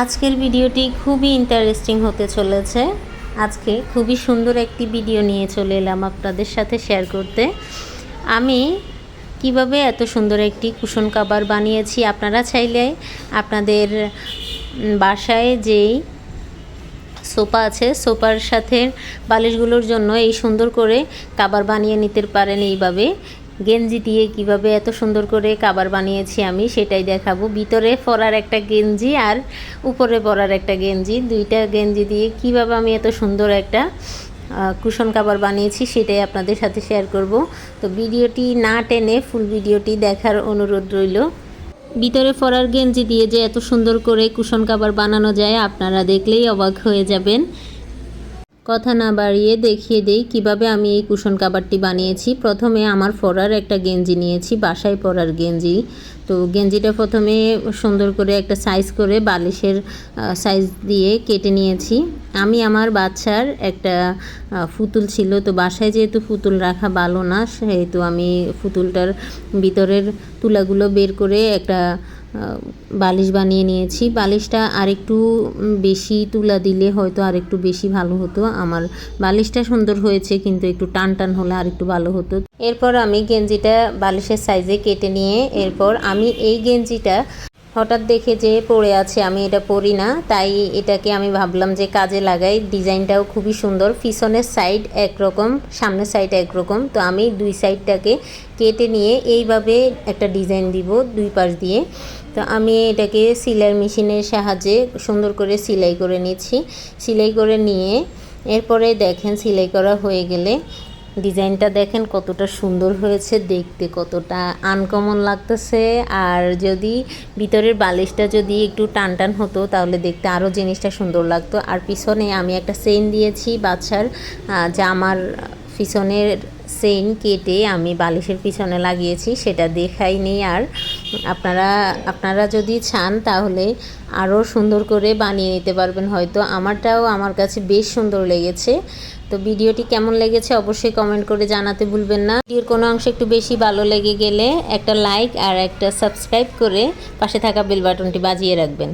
আজকের ভিডিওটি খুবই ইন্টারেস্টিং হতে চলেছে। আজকে খুবই সুন্দর একটি ভিডিও নিয়ে চলে এলাম আপনাদের সাথে শেয়ার করতে। আমি কীভাবে এত সুন্দর একটি কুশন কাবার বানিয়েছি আপনারা চাইলে আপনাদের বাসায় যেই সোফা আছে, সোফার সাথে বালিশগুলোর জন্য এই সুন্দর করে কাবার বানিয়ে নিতে পারেন এইভাবে। গেঞ্জি দিয়ে কীভাবে এত সুন্দর করে কাবার বানিয়েছি আমি সেটাই দেখাবো। ভিতরে পরার একটা গেঞ্জি আর উপরে পরার একটা গেঞ্জি। দুইটা গেঞ্জি দিয়ে কীভাবে আমি এত সুন্দর একটা কুশন কাবার বানিয়েছি সেটাই আপনাদের সাথে শেয়ার করব। তো ভিডিওটি না টেনে ফুল ভিডিওটি দেখার অনুরোধ রইল। ভিতরে ফরার গেঞ্জি দিয়ে যে এত সুন্দর করে কুশন কাবার বানানো যায় আপনারা দেখলেই অবাক হয়ে যাবেন। কথা না বাড়িয়ে দেখিয়ে দেই কীভাবে আমি এই কুশন কাবারটি বানিয়েছি। প্রথমে আমার পরার একটা গেঞ্জি নিয়েছি, বাসায় পরার গেঞ্জি। তো গেঞ্জিটা প্রথমে সুন্দর করে একটা সাইজ করে বালিশের সাইজ দিয়ে কেটে নিয়েছি। আমি আমার বাচ্চার একটা ফুতুল ছিল। তো বাসায় যেহেতু ফুতুল রাখা ভালো না, সেহেতু আমি ফুতুলটার ভিতরের তুলাগুলো বের করে একটা বালিশ বানিয়ে নিয়েছি। বালিশটা আরেকটু বেশি তুলা দিলে হয়তো আরেকটু বেশি ভালো হতো। আমার বালিশটা সুন্দর হয়েছে, কিন্তু একটু টান টান হলে আরেকটু ভালো হতো। এরপর আমি গেঞ্জিটা বালিশের সাইজে কেটে নিয়ে, এরপর আমি এই গেঞ্জিটা হঠাৎ দেখে যে পড়ে আছে, আমি এটা পরি না, তাই এটাকে আমি ভাবলাম যে কাজে লাগাই। ডিজাইনটাও খুবই সুন্দর, পিছনের সাইড একরকম, সামনের সাইড একরকম। তো আমি দুই সাইডটাকে কেটে নিয়ে এইভাবে একটা ডিজাইন দিব দুই পাশ দিয়ে। তো আমি এটাকে সিলাই মেশিনের সাহায্যে সুন্দর করে সেলাই করে নিচ্ছি। সেলাই করে নিয়ে এরপরে দেখেন সেলাই করা হয়ে গেলে ডিজাইনটা দেখেন কতটা সুন্দর হয়েছে, দেখতে কতটা আনকমন লাগতেছে। আর যদি ভিতরের বালিশটা যদি একটু টান টান হতো, তাহলে দেখতে আরও জিনিসটা সুন্দর লাগতো। আর পিছনে আমি একটা সেন দিয়েছি বাচ্চার যা আমার পিছনের সেন কেটে আমি বালিশের পিছনে লাগিয়েছি, সেটা দেখাই নেই আর আপনারা আপনারা যদি চান তাহলে আরও সুন্দর করে বানিয়ে নিতে পারবেন হয়তো। আমারটাও আমার কাছে বেশ সুন্দর লেগেছে। তো ভিডিওটি কেমন লেগেছে অবশ্যই কমেন্ট করে জানাতে ভুলবেন না। ভিডিওর কোনো অংশ একটু বেশি ভালো লেগে গেলে একটা লাইক আর একটা সাবস্ক্রাইব করে পাশে থাকা বেল বাটনটি বাজিয়ে রাখবেন।